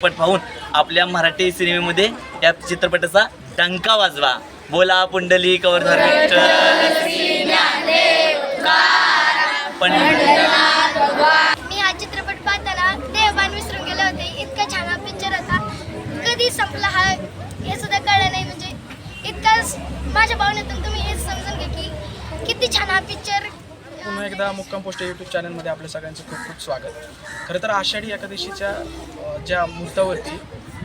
चित्रपट पाहून आपल्या मराठी सिनेमेमध्ये या चित्रपटाचा डंका वाजवा. बोला पुंडली कवर पण मी हा चित्रपट पाहताना देवान विसरून गेले होते. इतका छान हा पिक्चर होता. कधी संपला हा? हे सुद्धा कळलं नाही. म्हणजे इतकाच माझ्या भावनेतून तुम्ही हे समजून घ्या की किती छान हा पिक्चर पुन्हा एकदा मुक्काम पोस्ट यूट्यूब चॅनलमध्ये आपल्या सगळ्यांचं खूप खूप स्वागत. खरं तर आषाढी एकादशीच्या ज्या मुहूर्तावरती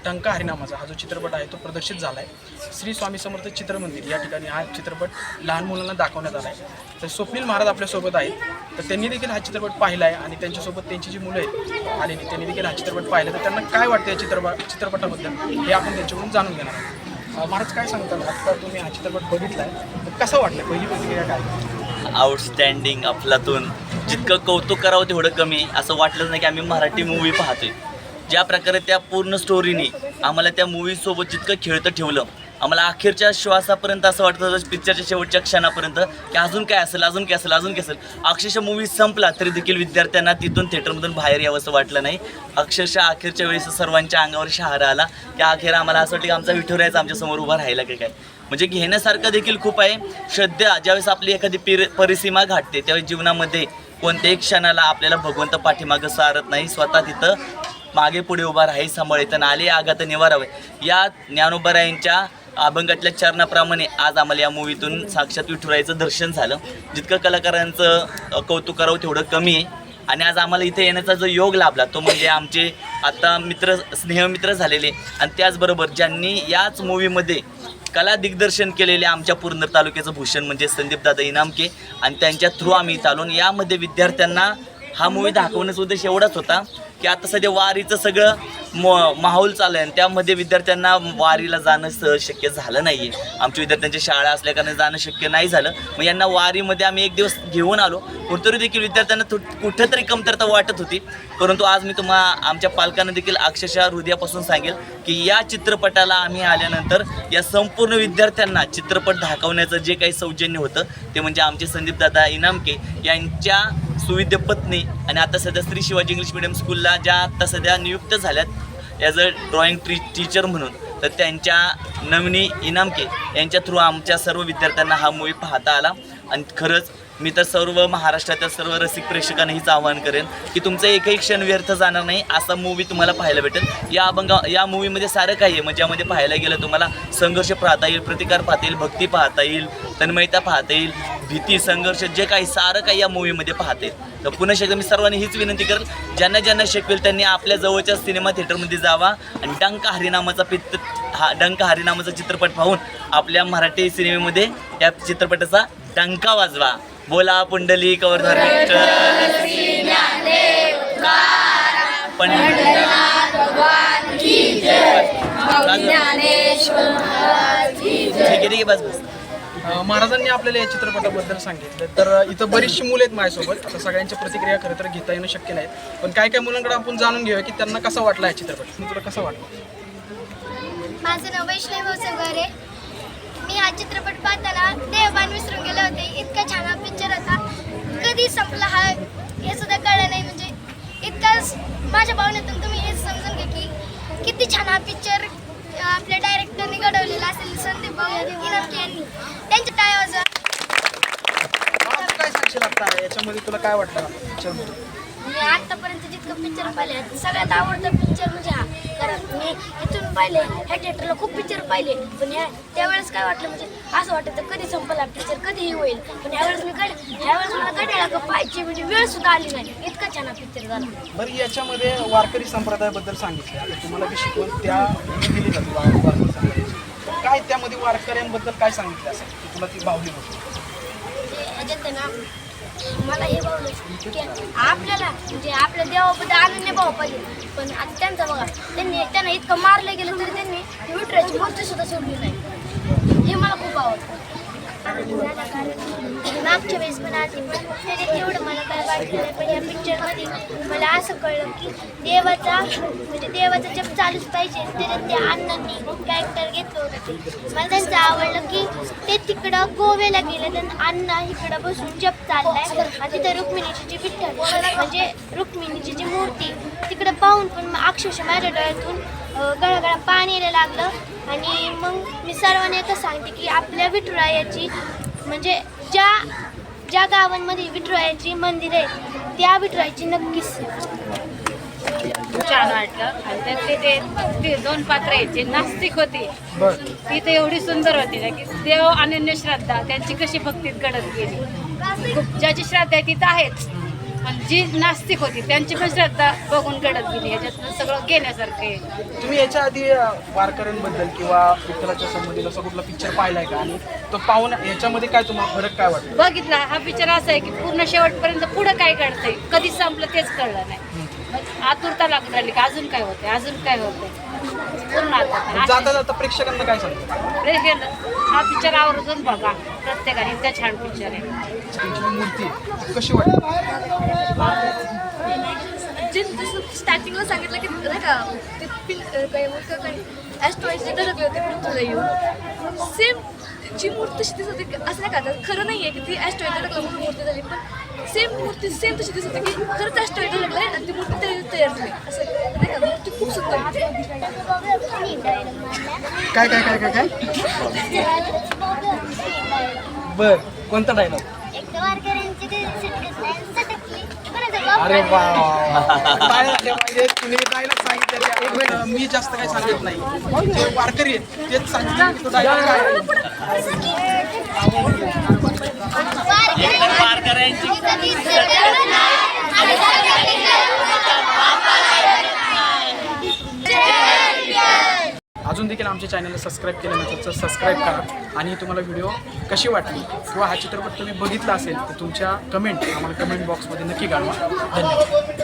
टंका हरिनामाचा हा जो चित्रपट आहे तो प्रदर्शित झाला आहे श्री स्वामी समर्थ चित्रमंदिर या ठिकाणी हा चित्रपट लहान मुलांना दाखवण्यात आला आहे तर स्वप्नील महाराज आपल्यासोबत आहेत. तर त्यांनी देखील हा चित्रपट पाहिला आहे आणि त्यांच्यासोबत त्यांची जी मुलं आहेत आलेली त्यांनी देखील हा चित्रपट पाहिला. तर त्यांना काय वाटतं या चित्रपट चित्रपटाबद्दल हे आपण त्यांच्याकडून जाणून घेणार आहोत. महाराज काय सांगतात आत्ता तुम्ही हा चित्रपट बघितला आहे तर कसा वाटला? पहिली प्रतिक्रिया काय? आउटस्टँडिंग अफलातून जितकं कौतुक करावं तेवढं कमी. असं वाटलंच नाही की आम्ही मराठी मूवी पाहतोय. ज्या प्रकारे त्या पूर्ण स्टोरीने आम्हाला त्या मूवीसोबत जितकं खेळतं ठेवलं आम्हाला अखेरच्या श्वासापर्यंत असं वाटत होतं पिक्चरच्या शेवटच्या क्षणापर्यंत की अजून काय असेल अजून काय असेल अजून काय असेल. अक्षरशः मूवी संपला तरी देखील विद्यार्थ्यांना तिथून थिएटरमधून बाहेर यावंसं वाटलं नाही. अक्षरशः अखेरच्या वेळेस सर्वांच्या अंगावर शहारा आला की अखेर आम्हाला असं वाटतं की आमचा विठुरायचा आमच्यासमोर उभा राहिला की काय? म्हणजे घेण्यासारखं देखील खूप आहे. श्रद्धा ज्यावेळेस आपली एखादी पिर परिसीमा घाटते त्यावेळेस जीवनामध्ये कोणत्याही क्षणाला आपल्याला भगवंत पाठीमागं सारत नाही. स्वतः तिथं मागे पुढे उभा राही सांभाळताना आले आघात निवारावे. या ज्ञानोबरायांच्या अभंगातल्या चरणाप्रमाणे आज आम्हाला या मूवीतून साक्षात विठुरायचं दर्शन झालं. जितकं कलाकारांचं कौतुक करावं तेवढं कमी आहे. आणि आज आम्हाला इथे येण्याचा जो योग लाभला तो म्हणजे आमचे आता मित्र स्नेहमित्र झालेले. आणि त्याचबरोबर ज्यांनी याच मूवीमध्ये कला दिग्दर्शन केलेले आमच्या पुरंदर तालुक्याचं भूषण म्हणजे संदीपदादा इनामके. आणि त्यांच्या थ्रू आम्ही इथं आलो यामध्ये विद्यार्थ्यांना हा मूवी दाखवण्याचा उद्देश एवढाच होता की आता सध्या वारीचं सगळं म माहोल चालू आहे आणि त्यामध्ये विद्यार्थ्यांना वारीला जाणं सहज शक्य झालं नाही आहे आमच्या विद्यार्थ्यांची शाळा असल्याकारणे जाणं शक्य नाही झालं. मग यांना वारीमध्ये आम्ही एक दिवस घेऊन आलो. पण तरी देखील विद्यार्थ्यांना थो कुठंतरी कमतरता वाटत होती. परंतु आज मी तुम्हा आमच्या पालकांना देखील अक्षरशः हृदयापासून सांगेल की या चित्रपटाला आम्ही आल्यानंतर या संपूर्ण विद्यार्थ्यांना चित्रपट दाखवण्याचं जे काही सौजन्य होतं ते म्हणजे आमचे संदीपदादा इनामके यांच्या सुविद्य पत्नी आणि आता सध्या श्री शिवाजी इंग्लिश मिडियम स्कूलला ज्या आता सध्या नियुक्त झाल्यात ॲज अ ड्रॉइंग टी टीचर म्हणून तर त्यांच्या नवनी इनामके यांच्या थ्रू आमच्या सर्व विद्यार्थ्यांना हा मूवी पाहता आला. आणि खरंच मी तर सर्व महाराष्ट्रातील सर्व रसिक प्रेक्षकांना हेच आवाहन करेन की तुमचं एकही क्षण व्यर्थ जाणार नाही. असा मूवी तुम्हाला पाहायला भेटेल. या अभंगा या मूवीमध्ये सारं काही आहे. म्हणजे यामध्ये पाहायला गेलं तुम्हाला संघर्ष पाहता येईल प्रतिकार पाहता येईल भक्ती पाहता येईल तन्मयता पाहता येईल भीती संघर्ष जे काही सारं काही या मूवीमध्ये पाहता येईल. तर पुन्हा एकदा मी सर्वांनी हीच विनंती करेल ज्यांना ज्यांना शिकवेल त्यांनी आपल्या जवळच्या सिनेमा थिएटरमध्ये जावा. आणि डंका हरिनामाचा पित्त हा डंका हरिनामाचा चित्रपट पाहून आपल्या मराठी सिनेमेमध्ये या चित्रपटाचा डंका वाजवा. बोला पुंडली कवर्धर पण ठीक आहे ठीक आहे बस बस. अ, महाराजांनी आपल्याला या चित्रपटाबद्दल सांगितलं. तर इथं बरीचशी मुलं आहेत माझ्यासोबत. आता सगळ्यांच्या प्रतिक्रिया खरं तर घेता येणं शक्य नाही. पण काय काय मुलांकडे आपण जाणून घेऊया की त्यांना कसा वाटला हा चित्रपट? तुला कसा वाटला? माझं नाव वैष्णव सगळे. मी हा चित्रपट पाहताना देवान विसरून गेले होते. इतका छान हा पिक्चर होता. कधी संपला हा हे सुद्धा कळलं नाही. म्हणजे इतकाच माझ्या भावनेतून तुम्ही हे समजून घ्या की किती छान हा पिक्चर आपल्या डायरेक्टरने घडवलेला असेल. संदीप भाऊ यांनी. त्यांच्या टाळ्या काय सांगशील आता याच्यामध्ये तुला काय वाटलं? मी आतापर्यंत जितकं पिक्चर पाहिले सगळ्यात आवडता पिक्चर म्हणजे हा. कारण मी इथून पाहिले ह्या थिएटरला खूप पिक्चर पाहिले. पण ह्या त्यावेळेस काय वाटलं म्हणजे असं वाटतं कधी संपला पिक्चर कधीही होईल. पण ह्यावेळेस मी गड ह्यावेळेस मला गड्याला पाहायची म्हणजे वेळ सुद्धा आली नाही. इतका छान हा पिक्चर झाला. बरं याच्यामध्ये वारकरी संप्रदायाबद्दल सांगितलं. आता तुम्हाला जी शिकवण त्या दिली जाते वा- वारकरी संप्रदायाची? तर काय त्यामध्ये वारकऱ्यांबद्दल काय सांगितलं असेल की तुला ती भावली होती? म्हणजे ह्याच्यात आहे ना मला हे भावलं की आपल्याला म्हणजे आपल्या देवाबद्दल अनन्य भाव पाहिजे. पण आता त्यांचा बघा त्यांनी त्यांना इतकं मारलं गेलं तरी त्यांनी ती विठराची मूर्ती सुद्धा सोडली नाही. हे मला खूप आवडतं. मागच्या वेळेस पण आधी पण त्याच्यात मला काय वाटलं नाही पण या पिक्चरमध्ये मला असं कळलं की देवाचा म्हणजे देवाचा जप चालूच पाहिजे. त्याच्यात त्या अण्णांनी कॅरेक्टर घेतलं होतं. मला त्यांचं आवडलं की ते तिकडं गोव्याला गेले तर अण्णा इकडं बसून जप चाललाय. आणि तिथं रुक्मिणीची जी विठ्ठल म्हणजे रुक्मिणीची जी मूर्ती तिकडं पाहून पण मग अक्षरशः माझ्या डोळ्यातून गळगळा पाणी यायला लागलं. आणि मग मी सर्वांना एकच सांगते की आपल्या विठुरायाची म्हणजे ज्या ज्या गावांमध्ये विठुरायाची मंदिर आहेत त्या विठुरायाची नक्कीच छान वाटलं. आणि त्यातले ते ते दोन पात्र आहेत जे नास्तिक होते ती तर एवढी सुंदर होती ना की देव अनन्य श्रद्धा त्यांची कशी भक्तीत घडत गेली खूप ज्याची श्रद्धा आहे ती तर आहेच. पण जी नास्तिक होती त्यांची पण श्रद्धा बघून घडत गेली. याच्यातनं सगळं घेण्यासारखं आहे. तुम्ही याच्या आधी अ, वारकऱ्यांबद्दल किंवा विठ्ठलाच्या संबंधित असा कुठला पिक्चर पाहिलाय का? आणि तो पाहून याच्यामध्ये काय तुम्हाला फरक काय वाटतं? बघितला. हा पिक्चर असा आहे की पूर्ण शेवटपर्यंत पुढं काय घडतंय? कधी संपलं तेच कळलं नाही. मग आतुरता लागून राहिली की अजून काय होतंय? अजून काय होतंय? पूर्ण आतुरता. जाता जाता प्रेक्षकांना काय सांगतो? हे हा पिक्चर आवर्जून बघा. प्रत्येकाने इतका छान पिक्चर आहे. तुमची मूर्ती. ती कशी वाटते जे जसं स्टार्टिंगला सांगितलं की नाही का ते ॲस्ट्रॉइड जे धडकले होते पृथ्वीला येऊन. सेम जी मूर्ती तशी दिसत होती असं नाही का खरं नाही आहे की ती ॲस्ट्रॉइड धडकलं म्हणून मूर्ती झाली पण सेम मूर्ती सेम तशी दिसत होती की खरंच ॲस्ट्रॉइड धडकलं आहे आणि ती मूर्ती तयार झाली. असं नाही का मूर्ती खूप सुंदर. होती काय काय काय काय काय? बर कोणता डायलॉग एकदा वारकऱ्यांची ते सटकली. अरे वा तुम्ही डायलॉग सांगितलं एक मिनिट मी जास्त काही सांगत नाही. जे वारकरी आहेत तेच सांगितलं तो डायलॉग काय आहे? एकदम वारकऱ्यांची अजून देखील आमच्या चॅनलला सबस्क्राईब केलं नसेल तर सबस्क्राईब करा. आणि तुम्हाला व्हिडिओ कशी वाटली किंवा हा चित्रपट तुम्ही बघितला असेल तर तुमच्या कमेंट आम्हाला कमेंट बॉक्समध्ये नक्की कळवा धन्यवाद.